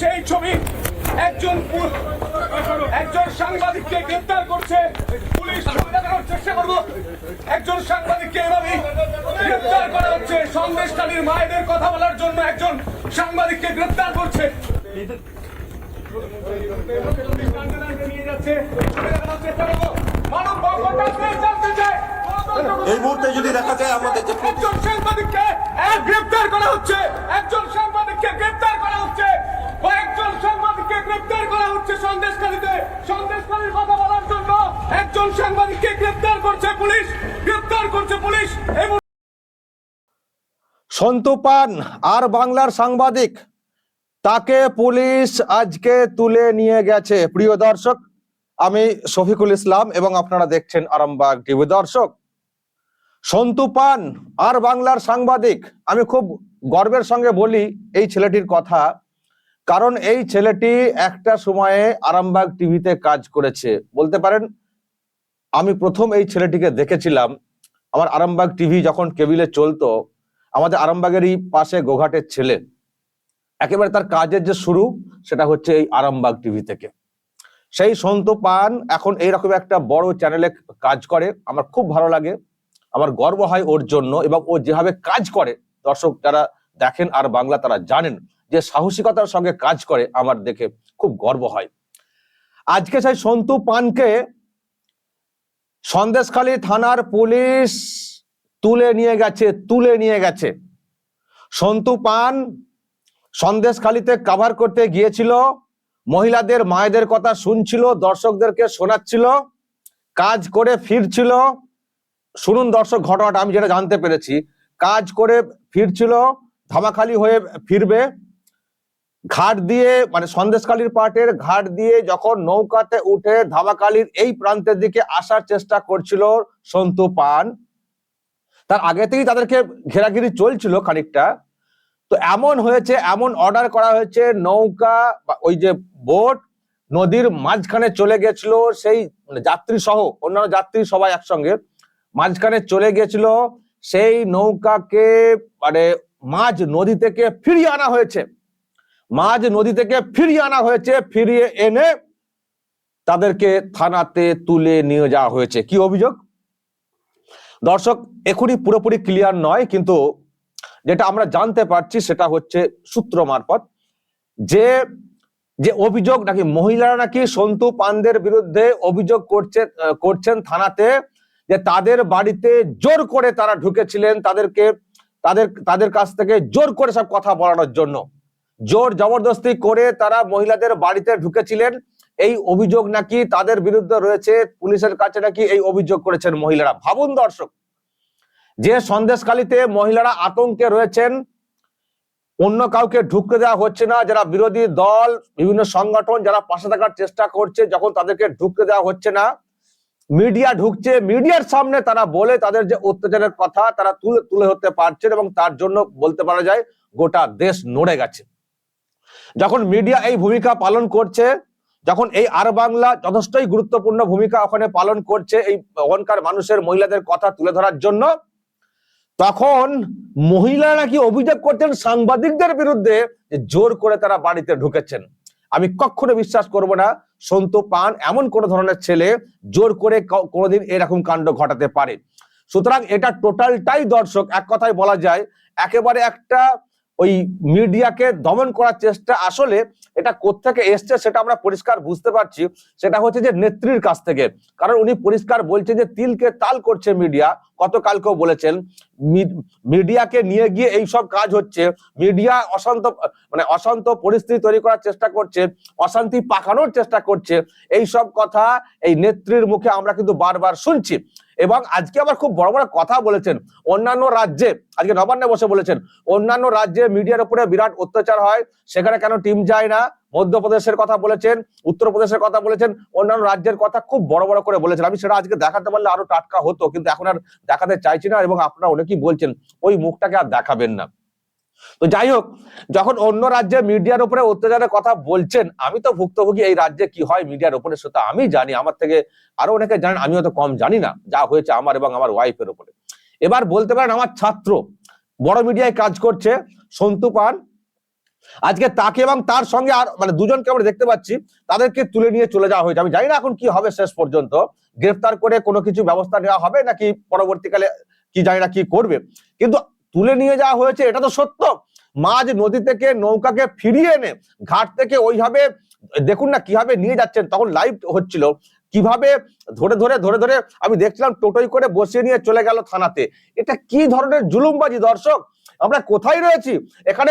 সেই ছবি একজন একজন সাংবাদিককে গ্রেপ্তার করছে। পুলিশ ছবি দেখানোর চেষ্টা করব। একজন সাংবাদিককে এভাবেই গ্রেপ্তার করা হচ্ছে। সন্দেশকালীর মায়েদের কথা বলার জন্য একজন সাংবাদিককে গ্রেপ্তার করছে। এই মুহূর্তে যদি দেখা যায় আমাদের একজন সাংবাদিককে গ্রেপ্তার করা হচ্ছে। একজন সাংবাদিককে গ্রেপ্তার করা হচ্ছে। সাংবাদিককে গ্রেপ্তার করা হচ্ছে কথা বলার জন্য একজন সাংবাদিককে গ্রেপ্তার করছে পুলিশ। গ্রেপ্তার করছে পুলিশ। আর বাংলার সাংবাদিক, তাকে পুলিশ আজকে তুলে নিয়ে গেছে। প্রিয় দর্শক, আমি শফিকুল ইসলাম এবং আপনারা দেখছেন আরামবাগ টিভি। দর্শক সন্তু পান আর বাংলার সাংবাদিক, আমি খুব গর্বের সঙ্গে বলি, এই ছেলেটির কথা কারণ এই ছেলেটি একটা সময়ে আরামবাগ টিভিতে কাজ করেছে। বলতে পারেন, আমি প্রথম এই ছেলেটিকে দেখেছিলাম। আমার আরামবাগ টিভি যখন কেবিলে চলতো, আমাদের আরামবাগেরই পাশে গোঘাটের ছেলে। একেবারে তার কাজের যে শুরু, সেটা হচ্ছে এই আরামবাগ টিভি থেকে। সেই সন্ত পান এখন এইরকম একটা বড় চ্যানেলে কাজ করে। আমার খুব ভালো লাগে। আমার গর্ব হয় ওর জন্য এবং ও যেভাবে কাজ করে, দর্শক যারা দেখেন আর বাংলা তারা জানেন। যে সাহসিকতার সঙ্গে কাজ করে আমার দেখে খুব গর্ব হয়। আজকে সেই সন্তু পানকে সন্দেশখালী থানার পুলিশ তুলে নিয়ে গেছে, তুলে নিয়ে গেছে। সন্তু পান সন্দেশখালীতে কাভার করতে গিয়েছিল, মহিলাদের, মায়েদের কথা শুনছিল, দর্শকদেরকে শোনাচ্ছিল, কাজ করে ফিরছিল। শুনুন দর্শক, ঘটনাটা আমি যেটা জানতে পেরেছি, কাজ করে ফিরছিল, ধামাখালি হয়ে ফিরবে। ঘাট দিয়ে মানে সন্দেশকালীর পাটের ঘাট দিয়ে যখন নৌকাতে উঠে ধামাখালির এই প্রান্তের দিকে আসার চেষ্টা করছিল সন্তু পান। তার আগে থেকেই তাদেরকে ঘেরাঘিরি চলছিল খানিকটা। তো এমন হয়েছে, এমন অর্ডার করা হয়েছে, নৌকা ওই যে বোট নদীর মাঝখানে চলে গেছিল, সেই মানে যাত্রী সহ, অন্যান্য যাত্রী সবাই একসঙ্গে মাঝখানে চলে গেছিল। সেই নৌকাকে মানে মাঝ নদী থেকে ফিরিয়ে আনা হয়েছে। মাঝ নদী থেকে ফিরিয়ে আনা হয়েছে, ফিরিয়ে এনে তাদেরকে থানাতে তুলে নিয়ে যাওয়া হয়েছে। কি অভিযোগ? দর্শক, এখনই পুরোপুরি ক্লিয়ার নয়, কিন্তু যেটা আমরা জানতে পারছি সেটা হচ্ছে সূত্র মারফত যে যে অভিযোগ নাকি মহিলারা নাকি সন্তু পানদের বিরুদ্ধে অভিযোগ করছে, করছেন থানাতে যে তাদের বাড়িতে জোর করে তারা ঢুকেছিলেন, তাদেরকে, তাদের তাদের কাছ থেকে জোর করে সব কথা বলানোর জন্য। জোর জবরদস্তি করে তারা মহিলাদের বাড়িতে ঢুকেছিলেন। এই অভিযোগ নাকি তাদের বিরুদ্ধে রয়েছে? পুলিশের কাছে নাকি এই অভিযোগ করেছেন মহিলারা? ভাবুন দর্শক, যে সন্দেশখালিতে মহিলারা আতঙ্কে রয়েছেন, অন্য কাউকে ঢুকতে দেওয়া হচ্ছে না। যারা বিরোধী দল, বিভিন্ন সংগঠন, যারা পাশে থাকার চেষ্টা করছে, যখন তাদেরকে ঢুকতে দেওয়া হচ্ছে না, মিডিয়া ঢুকছে, মিডিয়ার সামনে তারা বলে তাদের যে অত্যাচারের কথা তারা তুলে তুলে ধরতে পারছেন এবং তার জন্য বলতে পারা যায়, গোটা দেশ নড়ে গেছে। যখন মিডিয়া এই ভূমিকা পালন করছে, যখন এই আর বাংলা যথেষ্টই গুরুত্বপূর্ণ ভূমিকা ওখানে পালন করছে এই ওখানকার মানুষের, মহিলাদের কথা তুলে ধরার জন্য, তখন মহিলারা নাকি অভিযোগ করছেন সাংবাদিকদের বিরুদ্ধে জোর করে তারা বাড়িতে ঢুকেছেন। আমি কখনো বিশ্বাস করব না, সন্তু পান এমন কোন ধরনের ছেলে জোর করে কোনোদিন এরকম কাণ্ড ঘটাতে পারে। সুতরাং এটা টোটালটাই দর্শক, এক কথায় বলা যায়, একেবারে একটা ওই মিডিয়াকে দমন করার চেষ্টা, আসলে এটা কোত্থেকে এসছে সেটা আমরা পরিষ্কার বুঝতে পারছি। সেটা হচ্ছে যে নেত্রীর কাছ থেকে। কারণ উনি পরিষ্কার বলছেন যে তিলকে তাল করছে মিডিয়া, গতকালকেও বলেছেন মিডিয়াকে নিয়ে গিয়ে এই সব কাজ হচ্ছে। মিডিয়া অশান্ত মানে অশান্ত পরিস্থিতি তৈরি করার চেষ্টা করছে, অশান্তি পাকানোর চেষ্টা করছে। এই সব কথা এই নেত্রীর মুখে আমরা কিন্তু বারবার শুনছি। এবং আজকে আবার খুব বড় বড় কথা বলেছেন। অন্যান্য রাজ্যে, আজকে নবান্নে বসে বলেছেন, অন্যান্য রাজ্যে মিডিয়ার উপরে বিরাট অত্যাচার হয়, সেখানে কেন টিম যায় না? মধ্যপ্রদেশের কথা বলেছেন, উত্তরপ্রদেশের কথা বলেছেন, অন্যান্য রাজ্যের কথা খুব বড় বড় করে বলেছেন। আমি সেটা আজকে দেখাতে পারলে আরও টাটকা হতো, কিন্তু এখন আর দেখাতে চাইছি না, এবং আপনারা অনেকেই বলছেন, ওই মুখটাকে আর দেখাবেন না। তো যাই হোক যখন অন্য রাজ্যে মিডিয়ার উপরে অত্যাচারের কথা বলছেন, আমি তো ভুক্তভোগী এই রাজ্যে কি হয় মিডিয়ার উপরে সেটা আমি জানি, আমার থেকে আরও অনেকে জানেন আমি হয়তো কম জানি না যা হয়েছে আমার এবং আমার ওয়াইফের উপরে। এবার বলতে পারেন আমার ছাত্র, বড় মিডিয়ায় কাজ করছে, সন্তু পান। আজকে তাকে এবং তার সঙ্গে আর মানে দুজনকে আমরা দেখতে পাচ্ছি, তাদেরকে তুলে নিয়ে চলে যাওয়া হয়েছে। আমি জানি না এখন কি হবে শেষ পর্যন্ত, গ্রেফতার করে কোনো কিছু ব্যবস্থা নেওয়া হবে নাকি পরবর্তীকালে কি জানি না কি করবে। কিন্তু তুলে নিয়ে যাওয়া হয়েছে, এটা তো সত্য। মাঝ নদী থেকে নৌকাকে ফিরিয়ে এনে ঘাট থেকে ওইভাবে, দেখুন না কীভাবে নিয়ে যাচ্ছেন, তখন লাইভ হচ্ছিল। কীভাবে ধরে ধরে ধরে ধরে আমি দেখছিলাম টোটোই করে বসিয়ে নিয়ে চলে গেল থানাতে। এটা কি ধরনের জুলুমবাজি দর্শক? আমরা কোথায় রয়েছি? এখানে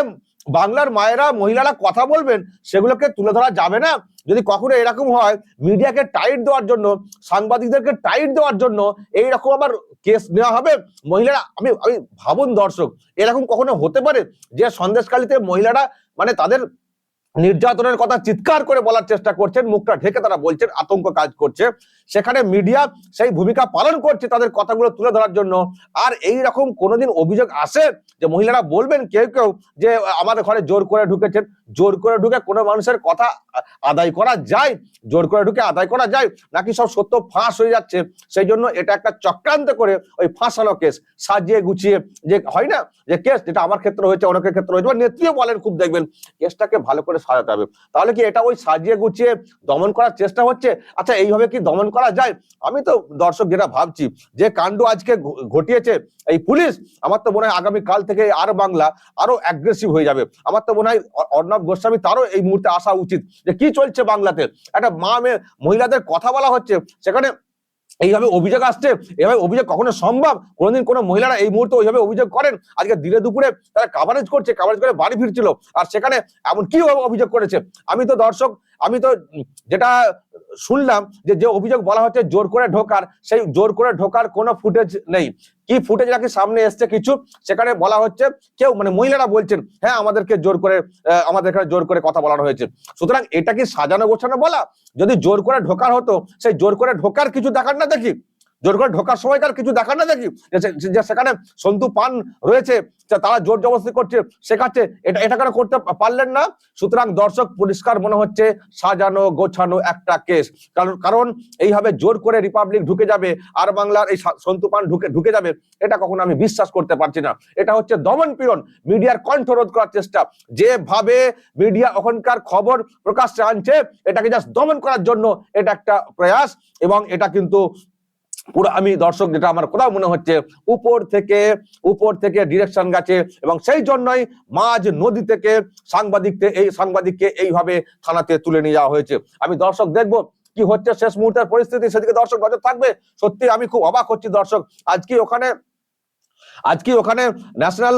বাংলার মায়েরা, মহিলারা কথা বলবেন, সেগুলোকে তুলে ধরা যাবে না। যদি কখনো এরকম হয়, মিডিয়াকে টাইট দেওয়ার জন্য, সাংবাদিকদেরকে টাইট দেওয়ার জন্য এই রকম আবার কেস নেওয়া হবে? মহিলারা, আমি আমি ভাবুন দর্শক, এরকম কখনো হতে পারে যে সন্দেশকালীতে মহিলারা মানে তাদের নির্যাতনের কথা চিৎকার করে বলার চেষ্টা করছেন, মুখটা ঢেকে তারা বলছেন, আতঙ্ক কাজ করছে। সেখানে মিডিয়া সেই ভূমিকা পালন করছে তাদের কথাগুলো তুলে ধরার জন্য। আর এই রকম কোনোদিন অভিযোগ আসে যে মহিলারা বলবেন কেউ কেউ যে আমাদের ঘরে জোর করে ঢুকেছেন, জোর করে ঢুকে কোনো মানুষের কথা আদায় করা যায়, জোর করে ঢুকে আদায় করা যায়, নাকি সব সত্য ফাঁস হয়ে যাচ্ছে? সেই জন্য এটা একটা চক্রান্ত করে ওই ফাঁসানো কেস সাজিয়ে গুছিয়ে যে হয় না? যে কেস যেটা আমার ক্ষেত্রে হয়েছে, অনেকের ক্ষেত্রে হয়েছে, বা নেত্রীও বলেন খুব দেখবেন, কেসটাকে ভালো করে সাজাতে হবে। তাহলে কি এটা ওই সাজিয়ে গুছিয়ে দমন করার চেষ্টা হচ্ছে? আচ্ছা এইভাবে কি দমন করা যায়? আমি তো দর্শক যেটা ভাবছি, যে কাণ্ড আজকে ঘটিয়েছে এই পুলিশ, আমার তো মনে হয় আগামী কাল থেকে আর বাংলা আরও অ্যাগ্রেসিভ হয়ে যাবে। আমার তো মনে হয় অর্ণব গোস্বামী তারও এই মুহূর্তে আসা উচিত, যে কি চলছে বাংলাতে? একটা মা মেয়ে, মহিলাদের কথা বলা হচ্ছে, সেখানে এইভাবে অভিযোগ আসছে, এভাবে অভিযোগ কখনো সম্ভব? কোনোদিন কোনো মহিলারা এই মুহূর্তে ওইভাবে অভিযোগ করেন? আজকে দিনে দুপুরে তারা কাভারেজ করছে কাভারেজ করে বাড়ি ফিরছিল, আর সেখানে এমন কি অভিযোগ করেছে? আমি তো দর্শক আমি তো যেটা শুনলাম যে যে অভিযোগ বলা হচ্ছে জোর করে ঢোকার, সেই জোর করে ঢোকার কোনো ফুটেজ নেই। কি ফুটেজ নাকি সামনে এসছে কিছু, সেখানে বলা হচ্ছে কেউ মানে মহিলারা বলছেন হ্যাঁ আমাদেরকে জোর করে আমাদের এখানে জোর করে কথা বলানো হয়েছে। সুতরাং এটা কি সাজানো গোছানো বলা? যদি জোর করে ঢোকার হতো, সেই জোর করে ঢোকার কিছু দেখার না দেখি? জোর করে ঢোকার সময় সময়কার কিছু দেখার না দেখি। যে সেখানে সন্তু পান রয়েছে তারা জোর জবরদস্তি করছে শেখাচ্ছে এটা এটা কেন করতে পারলেন না? সুতরাং দর্শক, পরিষ্কার মনে হচ্ছে সাজানো, গোছানো একটা কেস। কারণ কারণ এইভাবে জোর করে রিপাবলিক ঢুকে যাবে, আর বাংলার এই সন্তু পান ঢুকে ঢুকে যাবে, এটা কখনো আমি বিশ্বাস করতে পারছি না। এটা হচ্ছে দমন পীড়ন, মিডিয়ার কণ্ঠরোধ করার চেষ্টা। যেভাবে মিডিয়া ওখানকার খবর প্রকাশ্যে আনছে, এটাকে জাস্ট দমন করার জন্য এটা একটা প্রয়াস, এবং এটা কিন্তু পুরো আমি দর্শক, যেটা আমার কোথাও মনে হচ্ছে, উপর থেকে উপর থেকে ডিরেকশন গেছে এবং সেই জন্যই মাঝ নদী থেকে সাংবাদিককে, এই সাংবাদিককে এইভাবে থানাতে তুলে নিয়ে যাওয়া হয়েছে। আমি দর্শক দেখব কি হচ্ছে শেষ মুহূর্তের পরিস্থিতি, সেদিকে দর্শক নজর থাকবে। সত্যি আমি খুব অবাক হচ্ছি দর্শক। আজকে ওখানে আজকে ওখানে ন্যাশনাল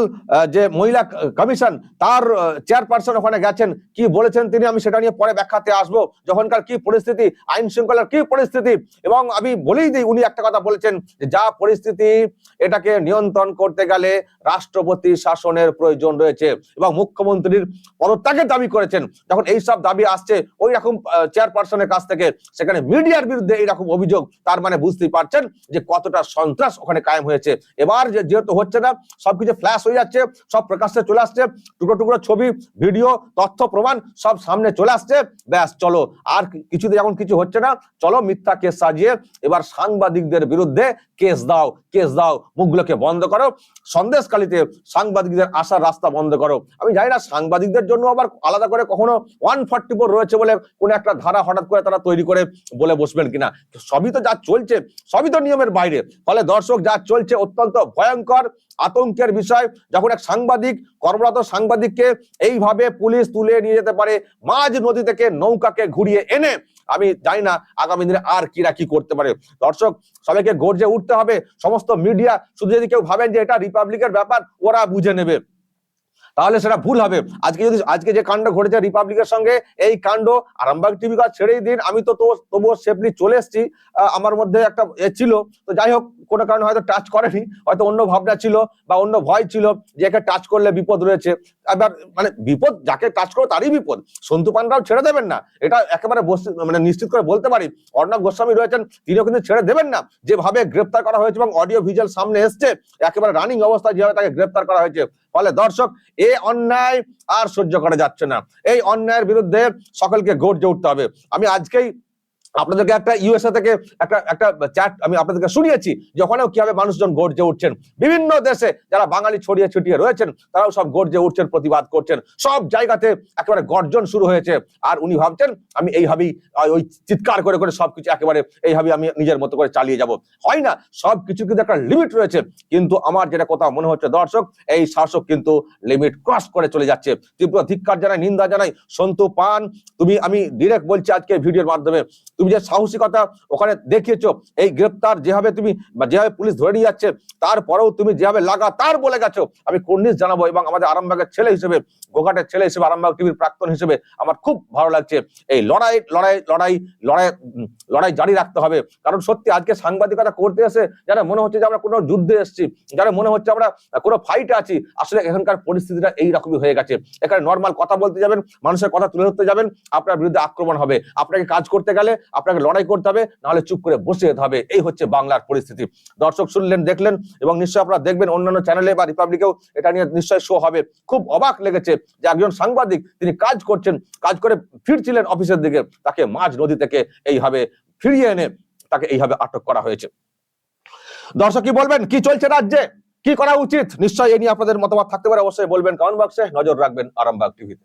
যে মহিলা কমিশন, তার চেয়ারপারসন ওখানে গেছেন। কি বলেছেন তিনি? আমি সেটা নিয়ে পরে ব্যাখ্যাতে আসব। যখনকার কি পরিস্থিতি, আইন শৃঙ্খলার কি পরিস্থিতি, এবং আমি বলেই দিই, উনি একটা কথা বলেছেন যা পরিস্থিতি, এটাকে নিয়ন্ত্রণ করতে গেলে রাষ্ট্রপতি শাসনের প্রয়োজন রয়েছে, এবং মুখ্যমন্ত্রীর পদত্যাগের দাবি করেছেন। যখন এই সব দাবি আসছে, ওই রকম চেয়ারপারসনের কাছ থেকে সেখানে মিডিয়ার বিরুদ্ধে এইরকম অভিযোগ, তার মানে বুঝতেই পারছেন যে কতটা সন্ত্রাস ওখানে কায়েম হয়েছে। এবার যে যেহেতু হচ্ছে না সবকিছু ফ্ল্যাশ হয়ে যাচ্ছে, সব প্রকাশ্যে চলে আসছে, টুকরো টুকরো ছবি ভিডিও তথ্য, প্রমাণ সব সামনে চলে আসছে। ব্যাস, চলো, আর কিছুতে যখন কিছু হচ্ছে না। চলো, মিথ্যা কেস সাজিয়ে এবার সাংবাদিকদের বিরুদ্ধে কেস দাও কেস দাও, মুখগুলোকে বন্ধ করো। সন্দেশকালীতে সাংবাদিকদের আসার রাস্তা বন্ধ করো। আমি জানি না, সাংবাদিকদের জন্য আবার আলাদা করে কখনো ওয়ান ফর্টি ফোর রয়েছে বলে কোন একটা ধারা হঠাৎ করে তারা তৈরি করে বলে বসবেন কিনা। সবই তো যা চলছে, সবই তো নিয়মের বাইরে। ফলে দর্শক, যা চলছে অত্যন্ত ভয়ঙ্কর আতঙ্কের বিষয়। যখন এক সাংবাদিক, কর্মরত সাংবাদিককে এইভাবে পুলিশ তুলে নিয়ে যেতে পারে, মাঝ নদী থেকে নৌকাকে ঘুরিয়ে এনে, আমি জানি না আগামী দিনে আর কিরা কি করতে পারে। দর্শক, সবাইকে গর্জে উঠতে হবে। সমস্ত মিডিয়া, শুধু যদি কেউ ভাবেন যে এটা রিপাবলিকের ব্যাপার, ওরা বুঝে নেবে। তাহলে সেটা ভুল হবে। আজকে যদি, আজকে যে কাণ্ড ঘটেছে রিপাবলিকের সঙ্গে, এই কাণ্ড আরামবাগ টিভি কাজ ছেড়েই দিন। আমি তো তবুও সেফলি চলে এসেছি। আমার মধ্যে একটা এ ছিল। তো যাই হোক, কোনো কারণে হয়তো টাচ করেনি। হয়তো অন্য ভাবনা ছিল বা অন্য ভয় ছিল যে একে টাচ করলে বিপদ রয়েছে। এবার মানে বিপদ যাকে টাচ করো তারই বিপদ। সন্তু পানরাও ছেড়ে দেবেন না। এটা একেবারে মানে নিশ্চিত করে বলতে পারি। অর্ণব গোস্বামী রয়েছেন, তিনিও কিন্তু ছেড়ে দেবেন না। যেভাবে গ্রেপ্তার করা হয়েছে এবং অডিও ভিজুয়াল সামনে এসছে, একেবারে রানিং অবস্থায় যেভাবে তাকে গ্রেপ্তার করা হয়েছে। ফলে দর্শক এই অন্যায় আর সহ্য করা যাচ্ছে না। এই অন্যায়ের বিরুদ্ধে সকলকে গর্জে উঠতে হবে। আমি আজকেই আপনাদেরকে একটা ইউএসএ থেকে একটা একটা চ্যাট আমি আপনাদেরকে শুনিয়েছি, যে ওখানেও কীভাবে মানুষজন গর্জে উঠছেন। বিভিন্ন দেশে যারা বাঙালি ছড়িয়ে ছিটিয়ে রয়েছেন, তারাও সব গর্জে উঠছেন, প্রতিবাদ করছেন। সব জায়গাতে একেবারে গর্জন শুরু হয়েছে। আর উনি ভাবছেন, আমি এইভাবেই ওই চিৎকার করে করে সবকিছু একেবারে এইভাবে আমি নিজের মতো করে চালিয়ে যাব। হয় না সবকিছু কিন্তু একটা লিমিট রয়েছে। কিন্তু আমার যেটা কথা মনে হচ্ছে, দর্শক, এই শাসক কিন্তু লিমিট ক্রস করে চলে যাচ্ছে। তীব্র ধিক্কার জানাই নিন্দা জানাই সন্তু পান, তুমি, আমি ডিরেক্ট বলছি আজকে ভিডিওর মাধ্যমে। তুমি যে সাহসিকতা ওখানে দেখিয়েছো, এই গ্রেপ্তার যেভাবে তুমি যেভাবে পুলিশ ধরে নিয়ে যাচ্ছে, তারপরেও তুমি যেভাবে লাগাতার বলে গেছো, আমি কর্নিশ জানাব এবং আমাদের আরামবাগের ছেলে হিসেবে, গোঘাটের ছেলে হিসেবে, আরামবাগ টিভির প্রাক্তন হিসেবে আমার খুব ভালো লাগছে। এই লড়াই লড়াই লড়াই লড়াই লড়াই জারি রাখতে হবে। কারণ সত্যি আজকে সাংবাদিকতা করতে এসে যারা মনে হচ্ছে যে আমরা কোনো যুদ্ধে এসেছি যারা মনে হচ্ছে আমরা কোনো ফাইটে আছি, আসলে এখানকার পরিস্থিতিটা এইরকমই হয়ে গেছে। এখানে নর্মাল কথা বলতে যাবেন, মানুষের কথা তুলে ধরতে যাবেন, আপনার বিরুদ্ধে আক্রমণ হবে। আপনাকে কাজ করতে গেলে আপনাকে লড়াই করতে হবে, নাহলে চুপ করে বসে যেতে হবে। এই হচ্ছে বাংলার পরিস্থিতি। দর্শক শুনলেন, দেখলেন এবং নিশ্চয়ই আপনারা দেখবেন অন্যান্য চ্যানেলে বা রিপাবলিকেও এটা নিয়ে নিশ্চয়ই শো হবে। খুব অবাক লেগেছে যে একজন সাংবাদিক, তিনি কাজ করছেন, কাজ করে ফিরছিলেন অফিসের দিকে, তাকে মাঝ নদী থেকে এইভাবে ফিরিয়ে এনে তাকে এইভাবে আটক করা হয়েছে। দর্শক কি বলবেন? কি চলছে রাজ্যে? কি করা উচিত? নিশ্চয়ই এ নিয়ে আপনাদের মতামত থাকতে পারে, অবশ্যই বলবেন কমেন্ট বক্সে নজর রাখবেন আরামবাগ টিভিতে